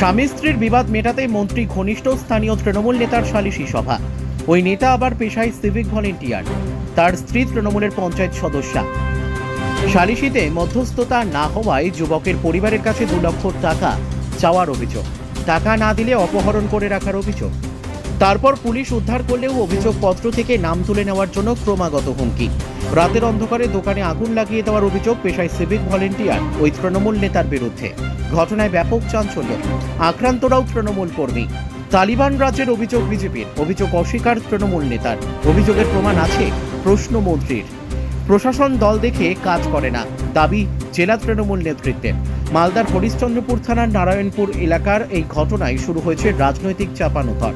স্বামী স্ত্রীর বিবাদ মেটাতে মন্ত্রী ঘনিষ্ঠ স্থানীয় তৃণমূল নেতার সালিশি সভা। ওই নেতা আবার পেশায় সিভিক ভলেন্টিয়ার তার স্ত্রী তৃণমূলের পঞ্চায়েত সদস্যা। সালিশিতে মধ্যস্থতা না হওয়ায় যুবকের পরিবারের কাছে দু লক্ষ টাকা চাওয়ার অভিযোগ। টাকা না দিলে অপহরণ করে রাখার অভিযোগ। তারপর পুলিশ উদ্ধার করলেও অভিযোগপত্র থেকে নাম তুলে নেওয়ার জন্য ক্রমাগত হুমকি। রাতের অন্ধকারে দোকানে আগুন লাগিয়ে দেওয়ার অভিযোগ পেশায় সিভিক ভলেন্টিয়ার ওই তৃণমূল নেতার বিরুদ্ধে। ঘটনায় ব্যাপক চাঞ্চল্য। আক্রান্তরাও তৃণমূল কর্মী। তালিবান রাজ্যের অভিযোগ বিজেপির। অভিযোগ অস্বীকার তৃণমূল নেতার। অভিযোগের প্রমাণ আছে প্রশ্ন মন্ত্রীর প্রশাসন দল দেখে কাজ করে না। দাবি জেলা তৃণমূল নেতৃত্বের। মালদার হরিশ্চন্দ্রপুর থানার নারায়ণপুর এলাকার এই ঘটনায় শুরু হয়েছে রাজনৈতিক চাপানোতর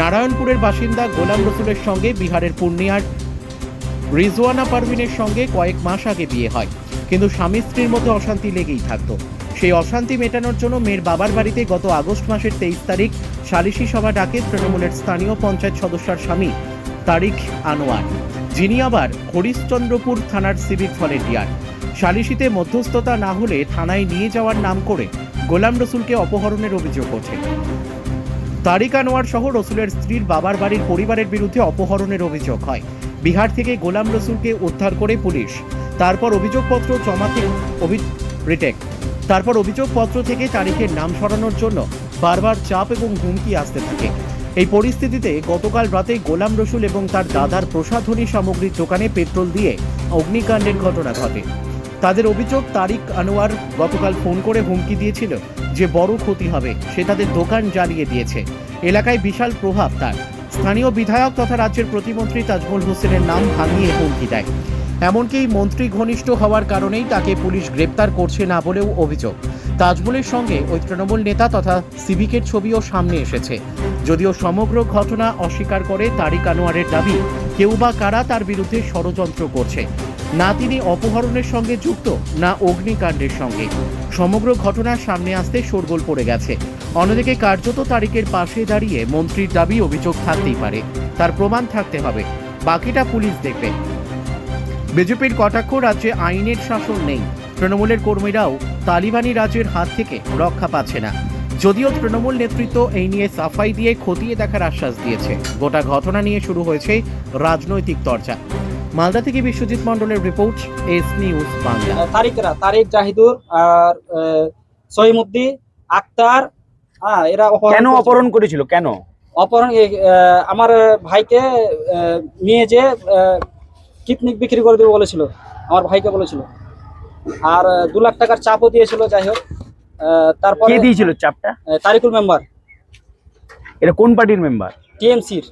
নারায়ণপুরের বাসিন্দা গোলাম রসুলের সঙ্গে বিহারের পূর্ণিয়ার রিজওয়ানা পারভিনের সঙ্গে কয়েক মাস আগে বিয়ে হয়। কিন্তু স্বামী স্ত্রীর মধ্যে অশান্তি লেগেই থাকত। সেই অশান্তি মেটানোর জন্য মেয়ের বাবার বাড়িতে গত আগস্ট মাসের তেইশ তারিখ সালিশি সভা ডাকে তৃণমূলের স্থানীয় পঞ্চায়েত সদস্যার স্বামী তারিক আনোয়ার। যিনি আবার হরিশ্চন্দ্রপুর থানার সিভিক ভলেন্টিয়ার। সালিশিতে মধ্যস্থতা না হলে থানায় নিয়ে যাওয়ার নাম করে গোলাম রসুলকে অপহরণের অভিযোগ ওঠে। তারিক আনোয়ার সহ রসুলের স্ত্রীর বাবার বাড়ির পরিবারের বিরুদ্ধে অপহরণের অভিযোগ হয়। বিহার থেকে গোলাম রসুলকে উদ্ধার করে পুলিশ। তারপর অভিযোগপত্র জমাতে রিটেক। তারপর অভিযোগপত্র থেকে তারিখের নাম সরানোর জন্য বারবার চাপ এবং হুমকি আসতে থাকে। এই পরিস্থিতিতে গতকাল রাতে গোলাম রসুল এবং তার দাদার প্রসাধনী সামগ্রীর দোকানে পেট্রোল দিয়ে অগ্নিকাণ্ডের ঘটনা ঘটে। তাদের অভিযোগ, তারিক আনোয়ার গতকাল ফোন করে হুমকি দিয়েছিল যে বড় ক্ষতি হবে, সে তাদের দোকান জ্বালিয়ে দিয়েছে। এলাকায় বিশাল প্রভাব তার। স্থানীয় বিধায়ক তথা রাজ্যের প্রতিমন্ত্রী তাজমুল হোসেনের নাম ভাঙিয়ে হুমকি দেয়। এমনকি মন্ত্রী ঘনিষ্ঠ হওয়ার কারণেই তাকে পুলিশ গ্রেপ্তার করছে না বলেও অভিযোগ। তাজমুলের সঙ্গে ওই তৃণমূল নেতা তথা সিভিকের ছবিও সামনে এসেছে। যদিও সমগ্র ঘটনা অস্বীকার করে তারিক আনোয়ারের দাবি, কেউ বা কারা তার বিরুদ্ধে ষড়যন্ত্র করছে। না তিনি অপহরণের সঙ্গে যুক্ত, না অগ্নিকাণ্ডের সঙ্গে। সমগ্র ঘটনা সামনে আসতে শোরগোল পড়ে গেছে। অন্যদিকে কার্যত তারিখের পাশে দাঁড়িয়ে মন্ত্রীর দাবি অভিযোগ থাকতেই পারে। তার প্রমাণ থাকতে হবে। বাকিটা পুলিশ দেখবে। বিজেপির কটাক্ষ রাজ্যে আইনের শাসন নেই। তৃণমূলের কর্মীরাও তালিবানি রাজ্যের হাত থেকে রক্ষা পাচ্ছে না। যদিও তৃণমূল নেতৃত্ব এই নিয়ে সাফাই দিয়ে খতিয়ে দেখার আশ্বাস দিয়েছে। গোটা ঘটনা নিয়ে শুরু হয়েছে রাজনৈতিক চর্চা। মালদা থেকে বিশ্বজিৎ মন্ডলের রিপোর্ট, এস নিউজ বাংলা। তারিকরা তারিক জাহিদুর আর সহিমুদ্দি আক্তার হ্যাঁ এরা কেন অপহরণ করেছিল? কেন? অপহরণ আমার ভাইকে নিয়ে যে কিডনিক বিক্রি করে দেবে বলেছিল আমার ভাইকে বলেছিল। আর দু লাখ টাকার চাপও দিয়েছিল যাই হোক। তারপরে কে দিয়েছিল চাপটা? তারিকুল মেম্বার। এটা কোন পার্টির মেম্বার? টিএমসির।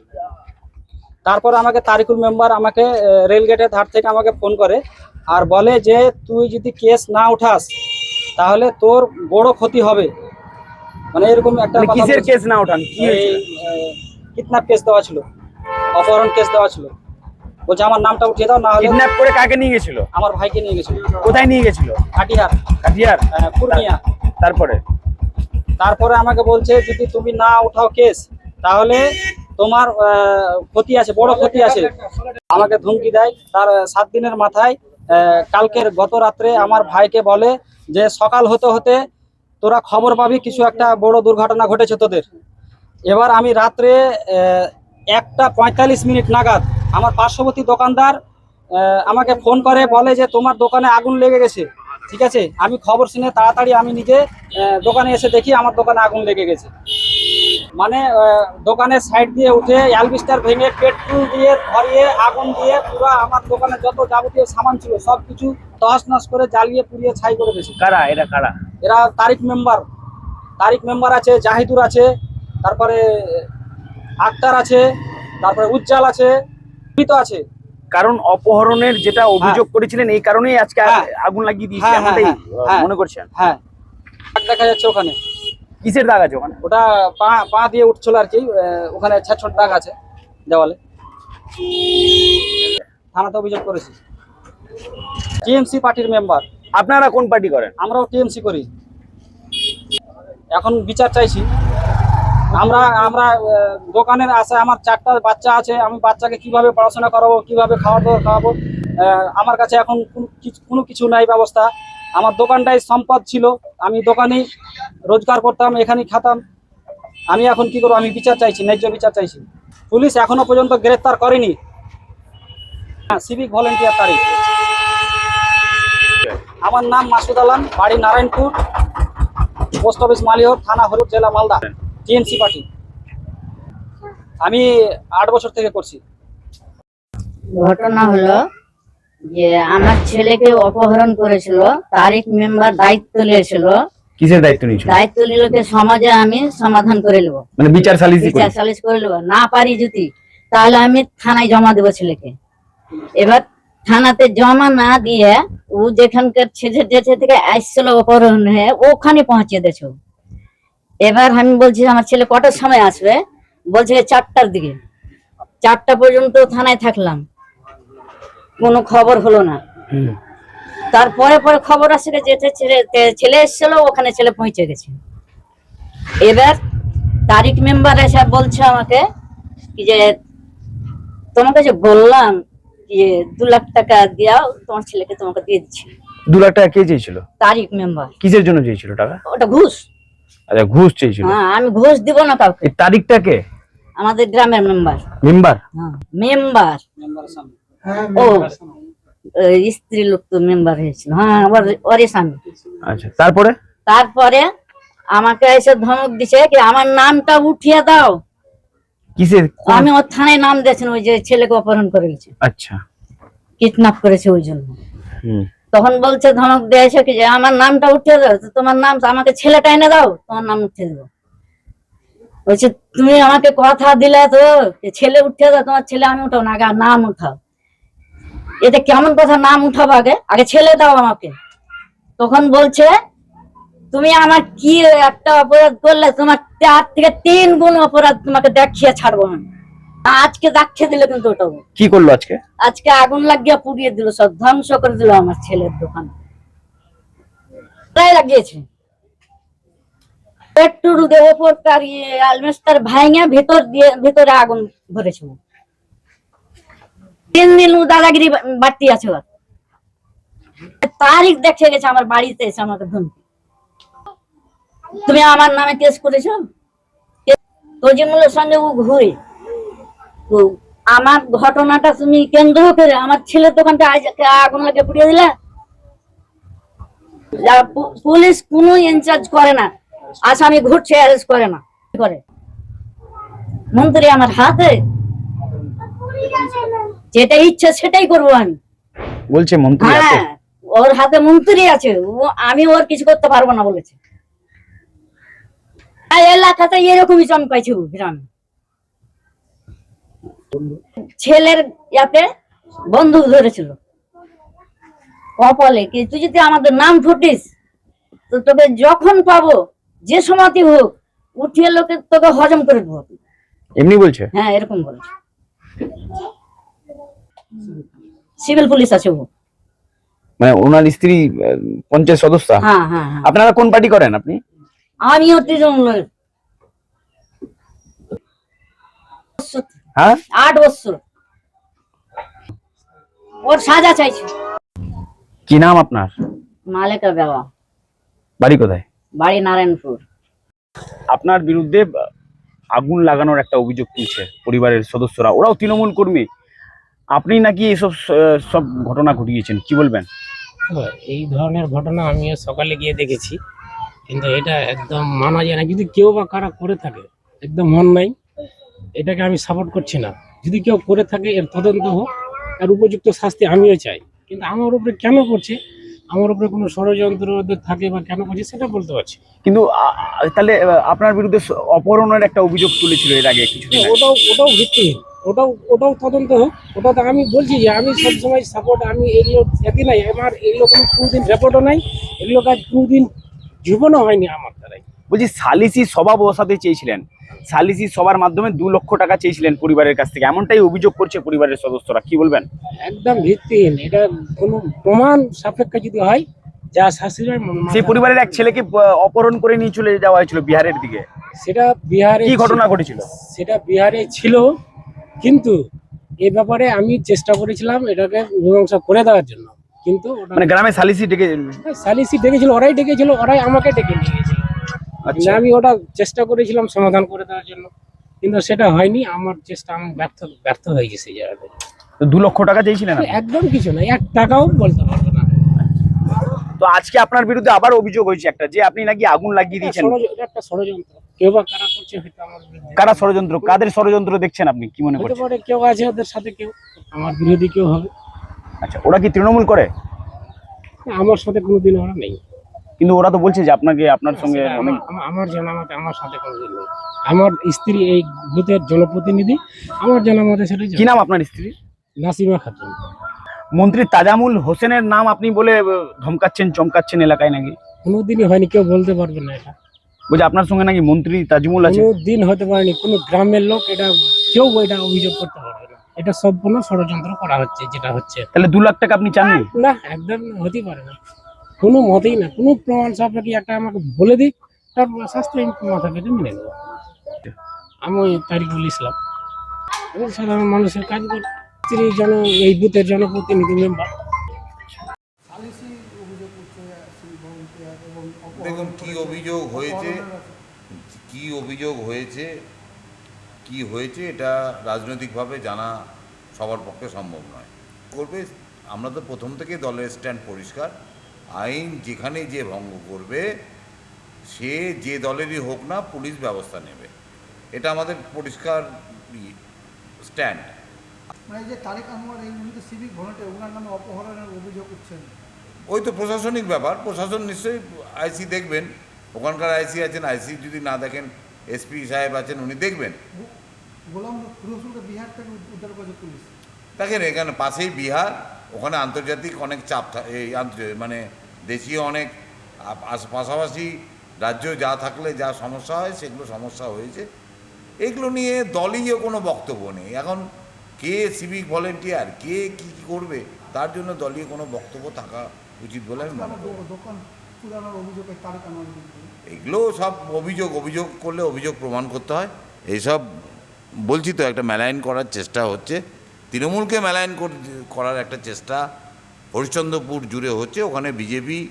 তারপর আমাকে তারিকুল মেম্বার আমাকে রেলগেটের ধার থেকে আমাকে ফোন করে আর বলে যে তুই যদি কেস না উঠাস তাহলে তোর বড় ক্ষতি হবে। মানে এরকম একটা কিসের কেস না ওঠান? কি কিডন্যাপ কেস দেওয়া ছিল। অপহরণ কেস দেওয়া ছিল। বলছে আমার নামটা উঠিয়ে দাও না হলে কিডন্যাপ করে কাকে নিয়ে গেছিল? আমার ভাইকে নিয়ে গেছিল। কোথায় নিয়ে গেছিল? কাটিহার কাটিয়ার? আহ, পূর্ণিয়া। তারপরে? তারপরে আমাকে বলছে যদি তুমি না উঠাও কেস তাহলে তোমার ক্ষতি আছে বড় ক্ষতি আছে। আমাকে ধমকি দেয়। তার সাত দিনের মাথায় কালকের গত রাত্রে আমার ভাইকে বলে যে সকাল হতে হতে তোরা খবর পাবি কিছু একটা বড় দুর্ঘটনা ঘটেছে তোদের। এবার আমি রাত্রে একটা পঁয়তাল্লিশ মিনিট নাগাদ আমার পার্শ্ববর্তী দোকানদার আমাকে ফোন করে, বলে যে তোমার দোকানে আগুন লেগে গেছে। ঠিক আছে? আমি খবর শুনে তাড়াতাড়ি আমি নিজে দোকানে এসে দেখি আমার দোকানে আগুন লেগে গেছে। মানে দোকানের সাইড দিয়ে উঠে অ্যালবিস্টার ভেঙে পেট্রোল দিয়ে ধরিয়ে আগুন দিয়ে পুরো আমার দোকানে যত যাবতীয় সামান ছিল সব কিছু তহস নস করে জ্বালিয়ে পুড়িয়ে ছাই করে দিয়েছে। কারা? এরা কারা? এরা তারিক মেম্বার। তারিক মেম্বার আছে জাহিদুর আছে তারপরে আক্তার আছে তারপরে উজ্জ্বল আছে আছে। কারণ অপহরণের যেটা অভিযোগ করেছিলেন এই কারণেই আজকে হ্যাঁ। আগুন লাগিয়ে দিয়েছে হ্যাঁ, হ্যাঁ, হ্যাঁ, হ্যাঁ। মনে করছেন? হ্যাঁ। দেখা যাচ্ছে ওখানে। কিসের দাগ আছে ওখানে? ওটা পা পা দিয়ে উঠছিল আর কি ওখানে ছোট ছোট দাগ আছে দেওয়ালে। থানাতে অভিযোগ করেছি। টিএমসি পার্টির মেম্বার। আপনারা কোন পার্টি করেন? আমরাও টিএমসি করি। এখন বিচার চাইছি। আমরা আমরা দোকানের আশায় আমার চারটা বাচ্চা আছে আমি বাচ্চাকে কীভাবে পড়াশোনা করাবো কীভাবে খাওয়া দাওয়া খাওয়াবো আমার কাছে এখন কোনো কিছু নাই ব্যবস্থা। আমার দোকানটাই সম্পদ ছিল, আমি দোকানেই রোজগার করতাম, এখানেই খাতাম। আমি এখন কি করব? আমি বিচার চাইছি, ন্যায্য বিচার চাইছি। পুলিশ এখনও পর্যন্ত গ্রেফতার করেনি। হ্যাঁ সিভিক ভলেন্টিয়ার তারিখ। আমার নাম মাসুদ আলম, বাড়ি নারায়ণপুর, পোস্ট অফিস মালিহর, থানা হলুদ, জেলা মালদা টিএমসি পার্টি। আমি আট বছর থেকে করছি। ঘটনা হলো যে আমার ছেলেকে অপহরণ করেছিল তারিখ মেম্বার দায়িত্ব নিয়েছিল। কিসের দায়িত্ব নিয়েছিল? দায়িত্ব নিলকে সমাজে আমি সমাধান করে নেব। মানে বিচার সালিসি বিচার সালিশ করে নেব। না পারি যদি তাহলে আমি থানায় জমা দেবো ছেলেকে। এবার থানাতে জমা না দিয়ে ও যেখানকার ছেলে যেছে থেকে আসছিল অপহরণ হয়ে ওখানে পৌঁছে দিয়েছে। এবার আমি বলছি আমার ছেলে কটার সময় আসবে? বলছে চারটার দিকে। চারটা পর্যন্ত থানায় থাকলাম। কোনো খবর হলো না। তারপরে পরে খবর আসে যেতে ছেলে ছেলে এসেছিল ওখানে ছেলে পৌঁছে গেছে। এবার তারিখ মেম্বার এসে বলছে আমাকে কি যে তোমাকে যে বললাম যে দু লাখ টাকা দিয়াও তোমার ছেলেকে তোমাকে দিয়ে দিচ্ছি। দু লাখ টাকা কে চেয়েছিল? তারিখ মেম্বার কিসের জন্য চেয়েছিল টাকা? ওটা ঘুষ। আচ্ছা ঘুষ চেয়েছিল। হ্যাঁ আমি ঘুষ দিব না কাউকে। এই তারিখটা কে? আমাদের গ্রামের মেম্বার মেম্বার হ্যাঁ মেম্বার মেম্বারের সামনে। ও। স্ত্রী লোক তো মেম্বার হয়েছিল। হ্যাঁ ওর স্বামী। আচ্ছা তারপরে? তারপরে আমাকে এসে ধমক দিছে কি আমার নামটা উঠিয়ে দাও। কিসের? আমি ওর থানায় নাম দিয়েছেন ওই যে ছেলেকে অপহরণ করে গেছে আচ্ছা। কিডন্যাপ করেছে ওই জন্য। তখন বলছে ধমক দিয়েছে কি যে আমার নামটা উঠিয়ে দাও তো তোমার নাম আমাকে ছেলেটা এনে দাও তোমার নাম উঠিয়ে দেবো। বলছে তুমি আমাকে কথা দিলে তো ছেলে উঠিয়ে দাও তোমার ছেলে আমি উঠাও না আগে নাম উঠাও। এটা কেমন কথা নাম উঠাবো আগে? আগে ছেলে দাও আমাকে। তখন বলছে তুমি আমার কি একটা অপরাধ করলে? তোমার চার থেকে তিন গুণ অপরাধ তোমাকে দেখিয়ে ছাড়বো আমি। আজকে দেখিয়ে দিলে কিন্তু ওটাও কি করল আজকে? আজকে আগুন লাগিয়ে পুড়িয়ে দিল সব ধ্বংস করে দিল আমার ছেলের দোকান। প্রায় লাগিয়েছে। পেট্রোল দিয়ে ওপরকার ইয়ে আলমেস্টার ভাঙে ভেতর দিয়ে ভেতরে আগুন ভরেছে ও। তিন দিন দাদাগিরি বাড়তি আছে তারিখ দেখে গেছে, আমার বাড়িতে এসে আমাকে ধমকি। তুমি আমার নামে কেস করেছ? তজিমুলের সঙ্গে ও ঘুরে। আমার ঘটনাটা তুমি কেন্দ্র করে আমার ছেলের দোকানটা আগুন লাগে পুড়িয়ে দিলে? পুলিশ কোনো ইনচার্জ করে না। আসামি ঘুরছে অ্যারেস্ট করে না। করে? মন্ত্রী আমার হাতে যেটা ইচ্ছে সেটাই করব আমি। বলছে মন্ত্রী আছে? হ্যাঁ ওর হাতে মন্ত্রী আছে। ও আমি ওর কিছু করতে পারব না বলেছে। আর এলাকাতে এরকমই চমকাইছে গ্রামে ছেলের ইয়াতে বন্দুক ধরেছিল। কপালে কি তুই যদি আমাদের নাম ফুটিস তো তোকে যখন পাবো যে সময়তে হোক উঠিয়ে লোকে তোকে হজম করে দেবো। এমনি বলছে? হ্যাঁ এরকম বলেছে। সিভিল পুলিশ আছে ও। মানে ওনার স্ত্রী পঞ্চায়েত সদস্য? হ্যাঁ হ্যাঁ হ্যাঁ। আপনারা কোন পার্টি করেন আপনি? আমিও তৃণমূলের হ্যাঁ? আট বছর। ওর সাজা চাইছে। কি নাম আপনার? মালেকা বেওয়া। বাড়ি কোথায়? বাড়ি নারায়ণপুর। আপনার বিরুদ্ধে আগুন লাগানোর একটা অভিযোগ তুলছে পরিবারের সদস্যরা। ওরাও তৃণমূল কর্মী। আপনি নাকি আহ, সব ঘটনা ঘটিয়েছেন? কি বলবেন? এই ধরনের ঘটনা আমিও সকালে গিয়ে দেখেছি। কিন্তু এটা একদম মানা যায় না। যদি কেউ বা কারা করে থাকে একদম মন নাই এটাকে আমি সাপোর্ট করছি না। যদি কেউ করে থাকে এর তদন্ত হোক আর উপযুক্ত শাস্তি আমিও চাই। কিন্তু আমার উপরে কেন করছে? আমার উপরে কোনো ষড়যন্ত্র থাকে বা কেন করছে সেটা বলতে পারছি কিন্তু তাহলে আপনার বিরুদ্ধে অপহরণের একটা অভিযোগ তুলেছিল এর আগে কিছু ওটাও ওটাও ভিত্তিহীন। ওটাও ওটাও তদন্ত হোক। ওটা তো আমি বলছি যে আমি সবসময় সাপোর্ট আমি এগুলো এতে নাই আমার এগুলো কোনো কোনোদিন রেপোর্টও নাই এগুলো কাজ কোনোদিন জীবনও হয়নি আমার দ্বারাই। বলছি সালিসি সভা বসাতে চেয়েছিলেন। সালিসি সবার মাধ্যমে দু লক্ষ টাকা চেয়েছিলেন পরিবারের কাছ থেকে। এমনটাই অভিযোগ করছে পরিবারের সদস্যরা। কি বলবেন? একদম ভিত্তিহীন। এটা কোনো প্রমাণ সাপেক্ষে যদি হয় যা শাস্তি সেই পরিবারের এক ছেলেকে অপহরণ করে নিয়ে চলে যাওয়া হয়েছিল বিহারের দিকে। সেটা বিহারে কি ঘটনা ঘটেছিল? সেটা বিহারে ছিল। কিন্তু এ ব্যাপারে আমি চেষ্টা করেছিলাম এটাকে মীমাংসা করে দেওয়ার জন্য। কিন্তু মানে গ্রামে সালিসি ডেকে সালিসি ডেকেছিল ওরাই ডেকেছিল ওরাই আমাকে ডেকে নিয়ে গেছিল। আচ্ছা। আমি ওটা চেষ্টা করেছিলাম সমাধান করে দেওয়ার জন্য কিন্তু সেটা হয়নি আমার চেষ্টা আমি ব্যর্থ ব্যর্থ হয়ে গেছে জায়গাতে। তো দু লক্ষ টাকা চেয়েছিলেন একদম কিছু না এক টাকাও বলতে পারব না। তো আজকে আপনার বিরুদ্ধে আবার অভিযোগ হয়েছে একটা যে আপনি নাকি আগুন লাগিয়ে দিয়েছেন। একটা ষড়যন্ত্র। কেউ বা কারা করছে হয়তো আমার বিরুদ্ধে। কারা ষড়যন্ত্র? কাদের ষড়যন্ত্র দেখছেন আপনি? কি মনে করছেন? পারে কেউ আছে ওদের সাথে কেউ আমার বিরোধী কেউ হবে। আচ্ছা ওরা কি তৃণমূল করে? আমার সাথে কোনোদিন ওরা নেই। কিন্তু ওরা তো বলছে যে আপনাকে আপনার সঙ্গে অনেক আমার জানামতে আমার সাথে কোনোদিন নেই। আমার স্ত্রী এই বুথের জনপ্রতিনিধি আমার জানামতে সেটা কি নাম আপনার স্ত্রী নাসিমা খাতুন। মন্ত্রী তাজামুল হোসেনের নাম আপনি বলে ধমকাচ্ছেন চমকাচ্ছেন এলাকায় নাকি? কোনোদিনই হয়নি কেউ বলতে পারবে না এটা। বলছে আপনার সঙ্গে নাকি মন্ত্রী তাজমুল আছে? দিন হতে পারেনি কোনো গ্রামের লোক এটা কেউ এটা অভিযোগ করতে পারবে না। এটা সম্পূর্ণ ষড়যন্ত্র করা হচ্ছে যেটা হচ্ছে। তাহলে দু লাখ টাকা আপনি চাননি? না একদম হতেই পারে না। কোনো মতেই না কোনো প্রমাণ সাপেক্ষে একটা আমাকে বলে দিক তারপর শাস্তি আমি মাথা পেতে মেনে নেব। আমি ওই তারিকুল ইসলাম। সাধারণ মানুষের কাজ করি। স্ত্রী জন এই বুথের জনপ্রতিনিধি মেম্বার দেখুন, কি অভিযোগ হয়েছে? কি অভিযোগ হয়েছে? কি হয়েছে? এটা রাজনৈতিকভাবে জানা সবার পক্ষে সম্ভব নয়। করবে, আমরা তো প্রথম থেকে দলের স্ট্যান্ড পরিষ্কার। আইন যেখানে যে ভঙ্গ করবে, সে যে দলেরই হোক না, পুলিশ ব্যবস্থা নেবে। এটা আমাদের পরিষ্কার স্ট্যান্ড। মানে যে তারেক আনোয়ার এই উনি তো সিভিক ভলেন্টিয়ার ওনার নামে অপহরণের অভিযোগ উঠছেন ওই তো প্রশাসনিক ব্যাপার। প্রশাসন নিশ্চয়ই আইসি দেখবেন। ওখানকার আইসি আছেন আইসি যদি না দেখেন এসপি সাহেব আছেন উনি দেখবেন। গোলাম রসুলকে বিহার থেকে উদ- উদ্ধার করেছে পুলিশ। দেখেন এখানে পাশেই বিহার ওখানে আন্তর্জাতিক অনেক চাপ এই মানে দেশীয় অনেক পাশাপাশি রাজ্য যা থাকলে যা সমস্যা হয় সেগুলো সমস্যা হয়েছে। এগুলো নিয়ে দলীয় কোনো বক্তব্য নেই। এখন কে সিভিক ভলেন্টিয়ার কে কি কি করবে তার জন্য দলীয় কোনো বক্তব্য থাকা উচিত বলে আমি মনে করি। এগুলো সব অভিযোগ অভিযোগ করলে অভিযোগ প্রমাণ করতে হয়। এইসব বলছি তো একটা মেলাইন করার চেষ্টা হচ্ছে। তৃণমূলকে মেলাইন কর- করার একটা চেষ্টা হরিশ্চন্দ্রপুর জুড়ে হচ্ছে। ওখানে বিজেপি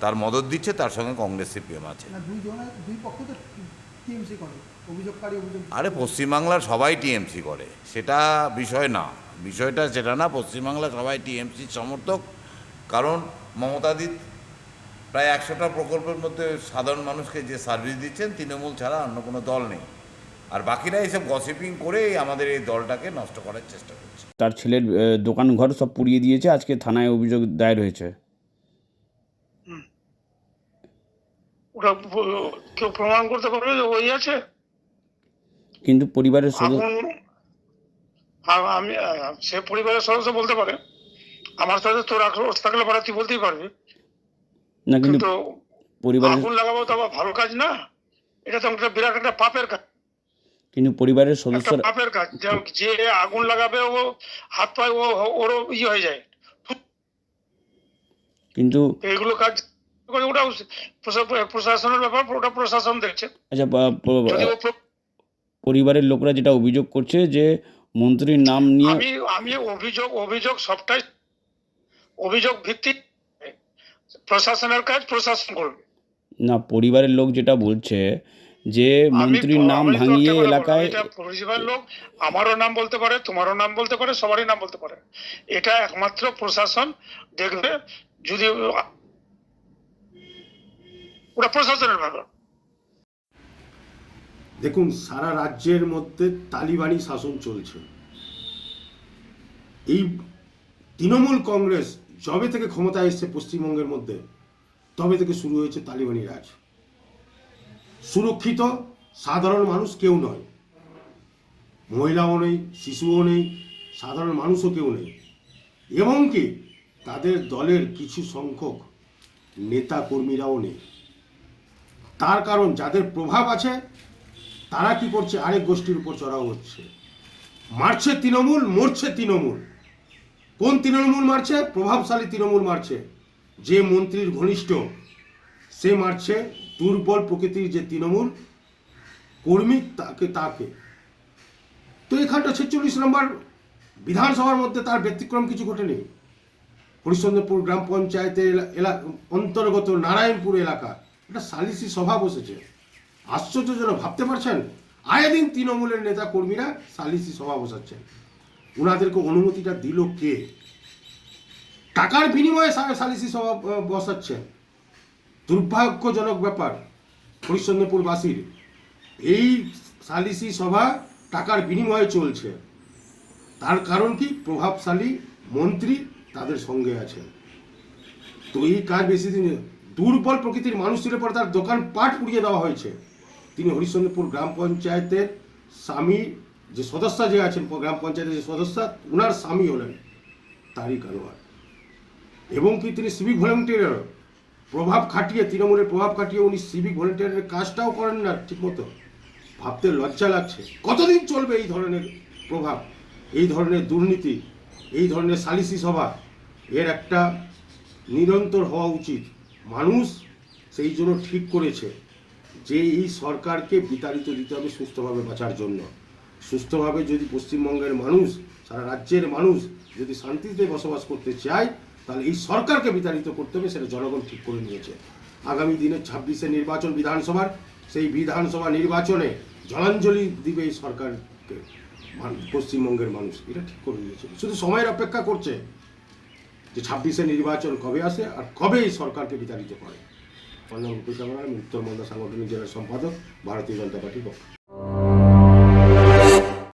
তার মদত দিচ্ছে তার সঙ্গে কংগ্রেস সিপিএম আছে। দুই পক্ষ তো টিএমসি করে অভিযোগকারী অভিযোগ আরে পশ্চিমবাংলার সবাই টিএমসি করে সেটা বিষয় না। বিষয়টা সেটা না পশ্চিমবাংলার সবাই টিএমসির সমর্থক কারণ মমতাদি প্রায় একশোটা প্রকল্পের মধ্যে সাধারণ মানুষকে যে সার্ভিস দিচ্ছেন তৃণমূল ছাড়া অন্য কোনো দল নেই। আর বাকিরা এইসব গসিপিং করে আমাদের এই দলটাকে নষ্ট করার চেষ্টা করছে। তার ছেলের দোকান ঘর সব পুড়িয়ে দিয়েছে আজকে থানায় অভিযোগ দায়ের হয়েছে। ওটা কেউ প্রমাণ করতে পারবে যে ওই আছে? কিন্তু পরিবারের সদস্য আমি সে পরিবারের সদস্য বলতে পারে। আমার সাথে তোর আক্রোশ থাকলে পারে তুই বলতেই পারবি। না কিন্তু পরিবারের আগুন লাগাবো তো আবার ভালো কাজ না? এটা তো একটা বিরাট একটা পাপের কাজ। কিন্তু পরিবারের একটা সদস্যরা পাপের কাজ। যে- আগুন লাগাবে ও হাত পায়ে ও ওরও ইয়ে হয়ে যায়। কিন্তু এইগুলো কাজ ওটা প্রশাসনের ব্যাপার ওটা প্রশাসন দেখছে। আচ্ছা পরিবারের লোকরা যেটা অভিযোগ করছে যে মন্ত্রীর নাম নিয়ে আমি আমি অভিযোগ অভিযোগ সবটাই অভিযোগ ভিত্তিক। প্রশাসনের কাজ প্রশাসন করবে। না পরিবারের লোক যেটা বলছে যে মন্ত্রীর নাম ভাঙিয়ে এলাকায় পরিষেবার লোক আমারও নাম বলতে পারে তোমারও নাম বলতে পারে সবারই নাম বলতে পারে। এটা একমাত্র প্রশাসন দেখবে যদি ওটা প্রশাসনের ব্যাপার। দেখুন, সারা রাজ্যের মধ্যে তালিবানি শাসন চলছে। এই তৃণমূল কংগ্রেস যবে থেকে ক্ষমতায় এসছে পশ্চিমবঙ্গের মধ্যে, তবে থেকে শুরু হয়েছে তালিবানি রাজ। সুরক্ষিত, সাধারণ মানুষ কেউ নয়। মহিলাও নেই, শিশুও নেই, সাধারণ মানুষও কেউ নেই। এবং কি, তাদের দলের কিছু সংখ্যক নেতা কর্মীরাও নেই। তার কারণ যাদের প্রভাব আছে, তারা কি করছে? আরেক গোষ্ঠীর উপর চড়াও হচ্ছে। মারছে তৃণমূল, মরছে তৃণমূল। কোন তৃণমূল মারছে? প্রভাবশালী তৃণমূল মারছে। যে মন্ত্রীর ঘনিষ্ঠ, সে মারছে দুর্বল প্রকৃতির যে তৃণমূল কর্মী তাকে তাকে। তো এখানটা ছেচল্লিশ নম্বর বিধানসভার মধ্যে তার ব্যতিক্রম কিছু ঘটেনি। হরিশ্চন্দ্রপুর গ্রাম পঞ্চায়েতের এলা- এলা- অন্তর্গত নারায়ণপুর এলাকা। একটা সালিসি সভা বসেছে। আশ্চর্যজনক ভাবতে পারছেন? আয়ে দিন তৃণমূলের নেতা কর্মীরা সালিসি সভা বসাচ্ছেন ওনাদেরকে অনুমতিটা দিল কে? টাকার বিনিময়ে সালিসি সভা বসাচ্ছেন দুর্ভাগ্যজনক ব্যাপার, হরিশ্চন্দ্রপুরবাসীর। এই সালিসি সভা টাকার বিনিময়ে চলছে। তার কারণ কি? প্রভাবশালী মন্ত্রী তাদের সঙ্গে আছেন। তো এই কাজ বেশি দিন দুর্বল প্রকৃতির মানুষ ছিল পরে তার দোকান পাট পুড়িয়ে দেওয়া হয়েছে। তিনি হরিশ্চন্দ্রপুর গ্রাম পঞ্চায়েতের স্বামী, যে সদস্য যে আছেন, গ্রাম পঞ্চায়েতের যে সদস্য ওনার স্বামী হলেন তারিক আনোয়ার। এবং কি তিনি সিভিক ভলেন্টিয়ার প্রভাব খাটিয়ে, তৃণমূলের প্রভাব খাটিয়ে উনি সিভিক ভলেন্টিয়ারের কাজটাও করেন না ঠিকমতো? ভাবতে লজ্জা লাগছে। কতদিন চলবে এই ধরনের প্রভাব, এই ধরনের দুর্নীতি, এই ধরনের সালিসি সভা? এর একটা নিরন্তর হওয়া উচিত। মানুষ সেই জন্য ঠিক করেছে যে এই সরকারকে বিতাড়িত দিতে হবে সুস্থভাবে বাঁচার জন্য। সুস্থভাবে যদি পশ্চিমবঙ্গের মানুষ, সারা রাজ্যের মানুষ যদি শান্তিতে বসবাস করতে চায়, তাহলে এই সরকারকে বিতাড়িত করতে হবে, সেটা জনগণ ঠিক করে নিয়েছে। আগামী দিনে ছাব্বিশে নির্বাচন বিধানসভার, সেই বিধানসভা নির্বাচনে জলাঞ্জলি দিবে এই সরকারকে পশ্চিমবঙ্গের মানুষ। এটা ঠিক করে নিয়েছে শুধু সময়ের অপেক্ষা করছে। যে ছাব্বিশে নির্বাচন কবে আসে আর কবে এই সরকারকে বিতাড়িত করে? আমার নাম উত্তরবঙ্গ সাংগঠনিক জেলার সম্পাদক, ভারতীয় জনতা পার্টির পক্ষ